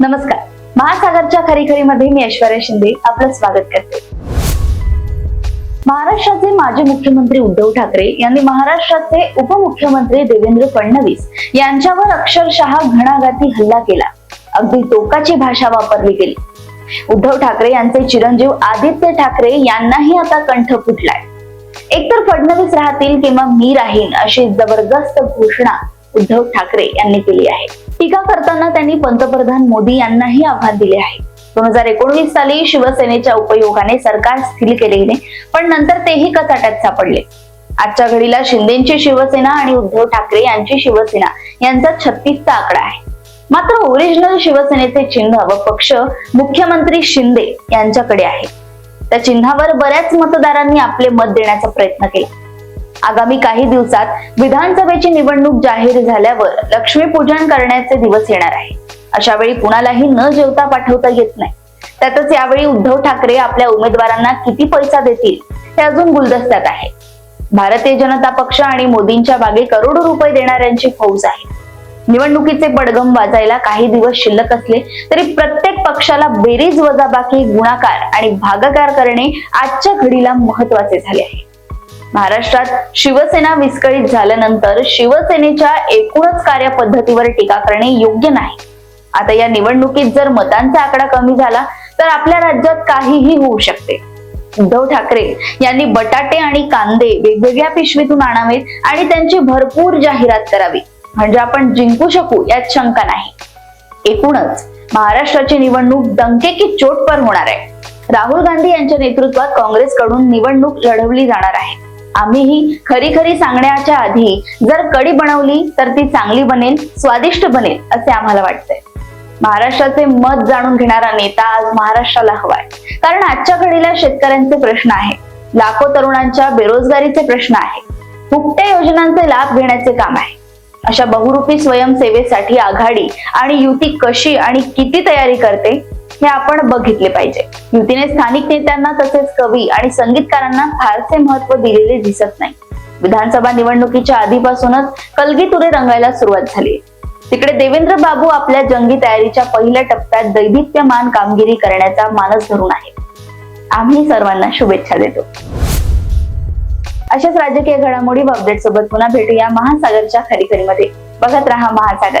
नमस्कार. महासागरच्या खरीखरीमध्ये मी ऐश्वर्या शिंदे आपलं स्वागत करते. महाराष्ट्राचे माजी मुख्यमंत्री उद्धव ठाकरे यांनी महाराष्ट्राचे उपमुख्यमंत्री देवेंद्र फडणवीस यांच्यावर अक्षरशः घणाघाती हल्ला केला. अगदी टोकाची भाषा वापरली गेली. उद्धव ठाकरे यांचे चिरंजीव आदित्य ठाकरे यांनाही आता कंठ फुटलाय. एकतर फडणवीस राहतील किंवा मी राहीन अशी जबरदस्त घोषणा उद्धव ठाकरे यांनी केली आहे. टीका करताना त्यांनी पंतप्रधान मोदी यांनाही आव्हान दिले आहे. दोन हजार एकोणवीस साली शिवसेनेच्या उपयोगाने सरकार स्थिर केले गेले पण नंतर तेही कचाट्यात सापडले. आजच्या घडीला शिंदेची शिवसेना आणि उद्धव ठाकरे यांची शिवसेना यांचा छत्तीसचा आकडा आहे. मात्र ओरिजिनल शिवसेनेचे चिन्ह व पक्ष मुख्यमंत्री शिंदे यांच्याकडे आहे. त्या चिन्हावर बऱ्याच मतदारांनी आपले मत देण्याचा प्रयत्न केला. आगामी काही दिवसात विधानसभेची निवडणूक जाहीर झाल्यावर लक्ष्मीपूजन करण्याचे दिवस येणार आहे. अशा वेळी कुणालाही न जेवता पाठवता येत नाही. त्यातच यावेळी उद्धव ठाकरे आपल्या उमेदवारांना किती पैसा देतील हे अजून गुलदस्त्यात आहे. भारतीय जनता पक्ष आणि मोदींच्या मागे करोडो रुपये देणाऱ्यांची फौज आहे. निवडणुकीचे पडगम वाजायला काही दिवस शिल्लक असले तरी प्रत्येक पक्षाला बेरीज वजाबाकी गुणाकार आणि भागाकार करणे आजच्या घडीला महत्त्वाचे झाले आहे. महाराष्ट्रात शिवसेना विस्कळीत झाल्यानंतर शिवसेनेच्या एकूणच कार्यपद्धतीवर टीका करणे योग्य नाही. आता या निवडणुकीत जर मतांचा आकडा कमी झाला तर आपल्या राज्यात काहीही होऊ शकते. उद्धव ठाकरे यांनी बटाटे आणि कांदे वेगवेगळ्या पिशवीतून आणावेत आणि त्यांची भरपूर जाहिरात करावी. म्हणजे आपण जिंकू शकू यात शंका नाही. एकूणच महाराष्ट्राची निवडणूक दंके की चोट पर होणार आहे. राहुल गांधी यांच्या नेतृत्वात काँग्रेसकडून निवडणूक लढवली जाणार आहे. आम्हीही खरी खरी सांगण्याच्या आधी जर कडी बनवली तर ती चांगली बनेल स्वादिष्ट बनेल असे आम्हाला वाटतंय. महाराष्ट्राचे मत जाणून घेणारा नेता आज महाराष्ट्राला हवाय. कारण आजच्या घडीला शेतकऱ्यांचे प्रश्न आहेत लाखो तरुणांच्या बेरोजगारीचे प्रश्न आहेत फुकट्या योजनांचे लाभ घेण्याचे काम आहे. अशा बहुरूपी स्वयंसेवेसाठी आघाडी आणि युती कशी आणि किती तयारी करते? हे आपण बघितले पाहिजे. युतीने स्थानिक नेत्यांना तसेच कवी आणि संगीतकारांना फारसे महत्त्व दिलेले दिसत नाही. विधानसभा निवडणुकीच्या आधीपासूनच कलगीतुरे रंगायला सुरुवात झाली. तिकडे देवेंद्र बाबू आपल्या जंगी तयारीच्या पहिल्या टप्प्यात दैदिप्यमान कामगिरी करण्याचा मानस धरून आहे आम्ही सर्वांना शुभेच्छा देतो. अशाच राजकीय घडामोडी व अपडेट सोबत पुन्हा भेटूया महासागरच्या खरीखरीमध्ये बघत राहा महासागर.